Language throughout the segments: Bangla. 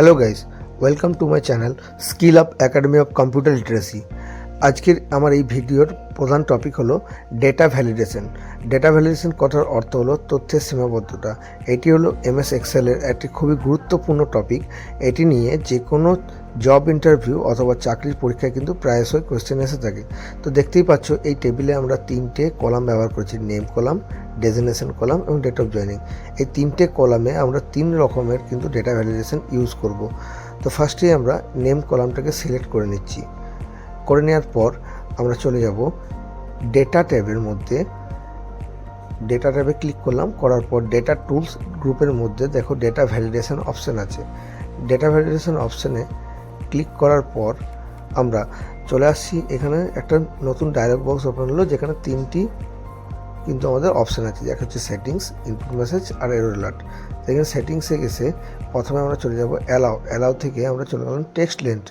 Hello guys welcome to my channel skill up academy of computer literacy আজকের আমার এই ভিডিওর প্রধান টপিক হলো ডেটা ভ্যালিডেশন ডেটা ভ্যালিডেশন কথার অর্থ হলো তথ্যের সীমাবদ্ধতা। এটি হলো এমএস এক্সেলের একটি খুবই গুরুত্বপূর্ণ টপিক এটি নিয়ে যে কোনো জব ইন্টারভিউ অথবা চাকরির পরীক্ষায় কিন্তু প্রায়শই কোয়েশ্চেন এসে থাকে। তো দেখতেই পাচ্ছ, এই টেবিলে আমরা তিনটে কলাম ব্যবহার করেছি। নেম কলাম ডেজিনেশন কলাম এবং ডেট অফ জয়নিং এই তিনটে কলামে আমরা তিন রকমের কিন্তু ডেটা ভ্যালিডেশন ইউজ করব। তো ফার্স্টেই আমরা নেম কলামটাকে সিলেক্ট করে নিচ্ছি। করে নেওয়ার পর আমরা চলে যাব ডেটা ট্যাবের মধ্যে। ডেটা ট্যাবে ক্লিক করলাম, করার পর ডেটা টুলস গ্রুপের মধ্যে দেখো ডেটা ভ্যালিডেশন অপশান আছে। ডেটা ভ্যালিডেশন অপশানে ক্লিক করার পর আমরা চলে আসছি এখানে একটা নতুন ডায়লগ বক্স ওপেন হলো, যেখানে তিনটি কিন্তু আমাদের অপশান আছে। দেখা হচ্ছে সেটিংস ইনপুট মেসেজ আর এরো অ্যালার্ট এখানে সেটিংসে গেছে, প্রথমে আমরা চলে যাব অ্যালাও অ্যালাও থেকে আমরা চলে গেলাম টেক্সট লেন্থ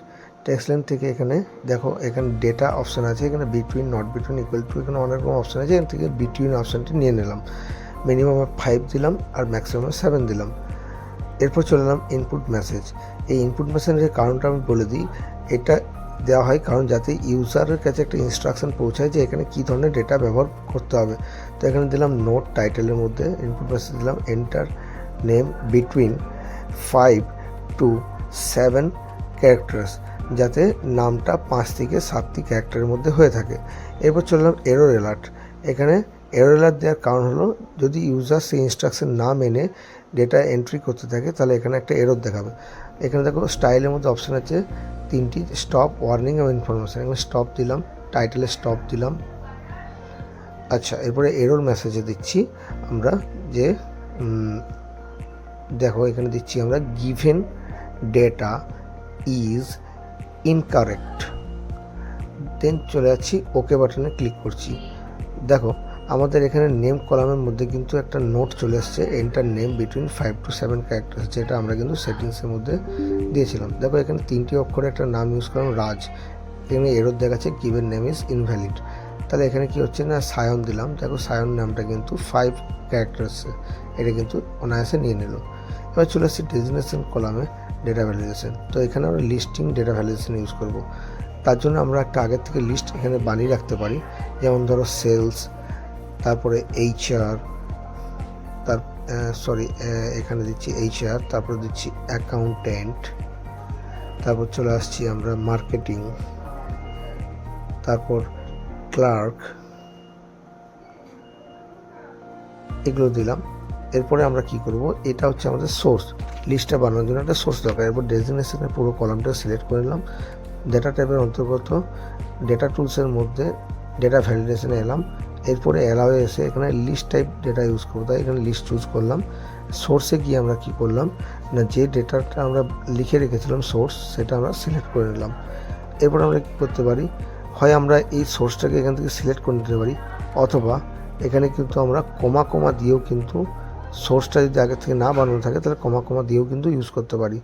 টেক্সট লেন্থ থেকে এখানে দেখো, এখানে ডেটা অপশান আছে, এখানে between not between equal to এখানে অনেক রকম অপশান আছে। এখান থেকে বিটুইন অপশানটি নিয়ে নিলাম। মিনিমাম ফাইভ দিলাম আর ম্যাক্সিমাম সেভেন দিলাম। এরপর চলে এলাম ইনপুট মেসেজ এই ইনপুট মেসেজের কারণটা আমি বলে দিই, এটা দেওয়া হয়, কারণ যাতে ইউজারের কাছে একটা ইনস্ট্রাকশন পৌঁছায় যে এখানে কী ধরনের ডেটা ব্যবহার করতে হবে। তো এখানে দিলাম নোট টাইটেলের মধ্যে ইনপুট মেসেজ দিলাম enter name between five to seven characters যাতে নামটা পাঁচ থেকে সাতটি ক্যারেক্টারের মধ্যে হয়ে থাকে। এরপর চললাম এরর অ্যালার্ট এখানে এরর অ্যালার্ট দেওয়ার কারণ হলো, যদি ইউজার সেই ইনস্ট্রাকশন না মেনে ডেটা এন্ট্রি করতে থাকে, তাহলে এখানে একটা এরর দেখাবে। এখানে দেখো স্টাইলের মধ্যে অপশান আছে তিনটি স্টপ ওয়ার্নিং এবং ইনফরমেশান এখানে স্টপ দিলাম টাইটেলে স্টপ দিলাম। আচ্ছা এরপরে এরোর মেসেজে দিচ্ছি আমরা যে দেখো এখানে দিচ্ছি আমরা given data is incorrect then চলে যাচ্ছি ওকে বাটনে ক্লিক করছি। দেখো আমাদের এখানে নেম কলামের মধ্যে কিন্তু একটা নোট চলে এসছে enter name between five to seven character যেটা আমরা কিন্তু সেটিংসের মধ্যে দিয়েছিলাম। দেখো, এখানে তিনটি অক্ষরে একটা নাম ইউজ করলাম, রাজ। এখানে এরর দেখাচ্ছে গিভেন নেম ইজ ইনভ্যালিড তাহলে এখানে কি হচ্ছে না সায়ন দিলাম। দেখো সায়ন নামটা কিন্তু ফাইভ ক্যারেক্টার্সে এটা কিন্তু অনায়াসে নিয়ে নিল। এবার চলে আসছি ডেজিনেশন কলামে ডেটা ভ্যালিডেশন তো এখানে আমরা লিস্টিং ডেটা ভ্যালিডেশন ইউজ করব। তার জন্য আমরা একটা আগের থেকে লিস্ট এখানে বানিয়ে রাখতে পারি। যেমন ধরো সেলস তারপরে এইচআর তার সরি এখানে দিচ্ছি এইচআর তারপর দিচ্ছি অ্যাকাউন্টেন্ট তারপর চলে আসছি আমরা মার্কেটিং তারপর ক্লার্ক এগুলো দিলাম। এরপরে আমরা কি করব? এটা হচ্ছে আমাদের সোর্স লিস্টটা বানানোর জন্য একটা সোর্স দরকার। এরপর ডেজিনেশনের পুরো কলামটা সিলেক্ট করে নিলাম। ডেটা টাইপের অন্তর্গত ডেটা টুলসের মধ্যে ডেটা ভ্যালিডেশনে এলাম। এরপরে অ্যালাও এসে এখানে লিস্ট টাইপ ডেটা ইউজ করব। তাই এখানে লিস্ট চুজ করলাম। সোর্সে গিয়ে আমরা কি করলাম? না, যে ডেটাটা আমরা লিখে রেখেছিলাম সোর্স সেটা আমরা সিলেক্ট করে নিলাম। এরপর আমরা কী করতে পারি? হয় আমরা এই সোর্সটাকে এখান থেকে সিলেক্ট করে নিতে পারি, অথবা এখানে কিন্তু আমরা কমা কমা দিয়েও কিন্তু সোর্সটা যদি আগে থেকে না বানানো থাকে, তাহলে কমা কমা দিয়েও কিন্তু ইউজ করতে পারি।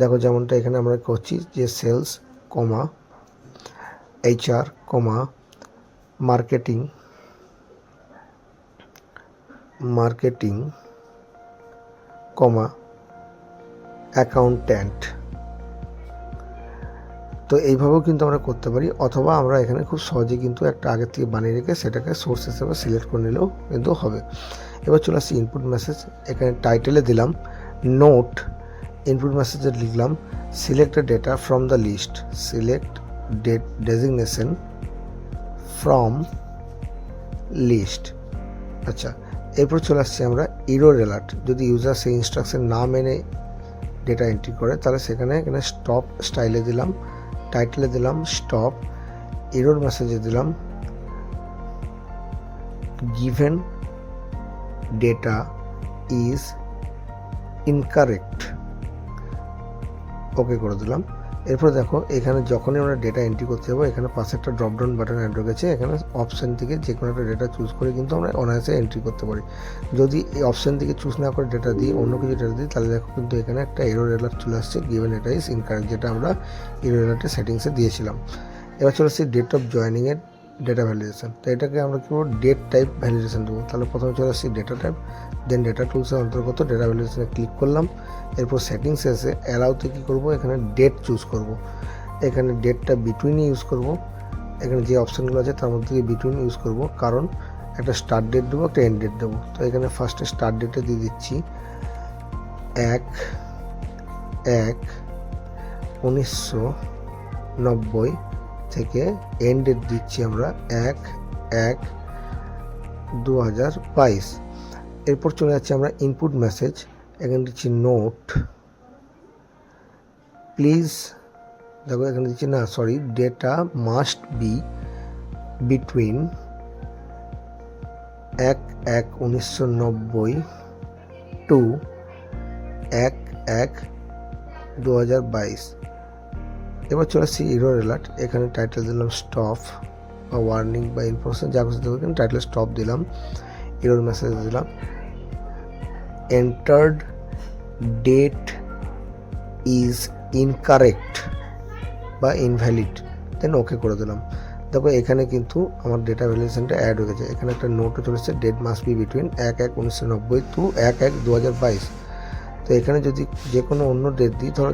দেখো যেমনটা এখানে আমরা করছি যে sales comma HR comma marketing marketing, comma, accountant. তো এইভাবেও কিন্তু আমরা করতে পারি, অথবা আমরা এখানে খুব সহজে কিন্তু একটা আগের থেকে বানিয়ে রেখে সেটাকে সোর্স হিসেবে সিলেক্ট করে নিলেও কিন্তু হবে। এবার চলে আসছি ইনপুট মেসেজ এখানে টাইটেলে দিলাম নোট ইনপুট মেসেজে লিখলাম select data from the list select date designation from list আচ্ছা এরপর চলে আসছি আমরা ইরোর অ্যালার্ট যদি ইউজার সেই ইনস্ট্রাকশন না মেনে ডেটা এন্ট্রি করে, তাহলে সেখানে এখানে স্টপ স্টাইলে দিলাম টাইটেলে দিলাম স্টপ এরোর মেসেজে দিলাম given data is incorrect okay করে দিলাম। এরপর দেখো, এখানে যখনই আমরা ডেটা এন্ট্রি করতে যাব, এখানে পাশে একটা ড্রপ ডাউন বাটন অ্যাড রয়েছে, এখানে অপশান থেকে যে কোনো একটা ডেটা চুজ করে কিন্তু আমরা অনায়াসে এন্ট্রি করতে পারি। যদি এই অপশান থেকে চুজ না করে ডেটা দিই, অন্য কিছু ডেটা দিই, তাহলে দেখো কিন্তু এখানে একটা এরো রেলার চলে আসছে গিভেন ডেটা ইস ইনকারেক্ট যেটা আমরা এরো রেলারটা সেটিংসে দিয়েছিলাম। এবার চলে আসছি ডেট অফ জয়নিংয়ের ডেটা ভ্যালিডেশন তো এটাকে আমরা কী ডেট টাইপ ভ্যালিডেশন দেবো। তাহলে প্রথমে চলে আসছি ডেটা টাইপ দেন ডেটা টুলসের অন্তর্গত ডেটা ভ্যালিডেশনে ক্লিক করলাম। এরপর সেটিংস এসে অ্যালাউতে কী করব? এখানে ডেট চুজ করব। এখানে ডেটটা বিটুইনে ইউজ করব। এখানে যে অপশানগুলো আছে তার মধ্যে বিটুইন ইউজ করব। কারণ একটা স্টার্ট ডেট দেবো, একটা এন্ড ডেট দেবো। তো এখানে ফার্স্টে স্টার্ট ডেটে দিয়ে দিচ্ছি। এক এক, উনিশশো নব্বই থেকে এন্ড ডেট দিচ্ছি আমরা এক এক দু হাজার বাইশ। এরপর চলে যাচ্ছি আমরা ইনপুট মেসেজ এখানে দিচ্ছি নোট প্লিজ দেখো এখানে দিচ্ছি না sorry data must be between এক এক, উনিশশো নব্বই টু এক এক দু হাজার বাইশ। এবার চলে আসছি ইরোর অ্যালার্ট এখানে টাইটেল দিলাম স্টপ বা ওয়ার্নিং বা ইনফরমেশন যা কিছু দেবো টাইটেল স্টপ দিলাম। ইরোর মেসেজ দিলাম। এন্টার্ড ডেট ইজ ইনকারেক্ট বা ইনভ্যালিড দেন ওকে করে দিলাম। দেখো, এখানে কিন্তু আমার ডেটা ভ্যালিডেশনটা অ্যাড হয়ে গেছে। এখানে একটা নোটও চলেছে ডেট মাস্ট বি বিটুইন এক এক উনিশশো নব্বই টু এক এক দু হাজার বাইশ। তো এখানে যদি যে কোনো অন্য ডেট দিই, ধরো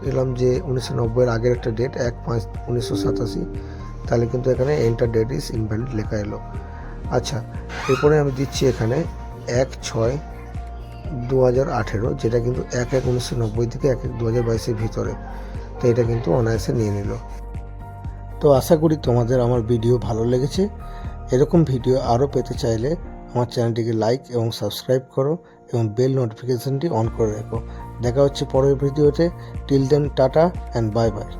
যা দিলাম যে উনিশশো নব্বইয়ের আগের একটা ডেট এক পাঁচ উনিশশো সাতাশি। তাহলে কিন্তু এখানে এন্টার ডেট ইজ ইনভ্যালিড লেখা এলো। আচ্ছা এরপরে আমি দিচ্ছি এখানে এক ছয় দু হাজার আঠেরো, যেটা কিন্তু এক এক উনিশশো নব্বই থেকে এক এক দু হাজার বাইশের ভিতরে। তো এটা কিন্তু অনায়াসে নিয়ে নিল। তো আশা করি তোমাদের আমার ভিডিও ভালো লেগেছে। এরকম ভিডিও আরও পেতে চাইলে আমার চ্যানেলটিকে লাইক এবং সাবস্ক্রাইব করো এবং বেল নোটিফিকেশনটি অন করে রেখো। দেখা হচ্ছে পরের ভিডিওতে। Till then ta ta and bye bye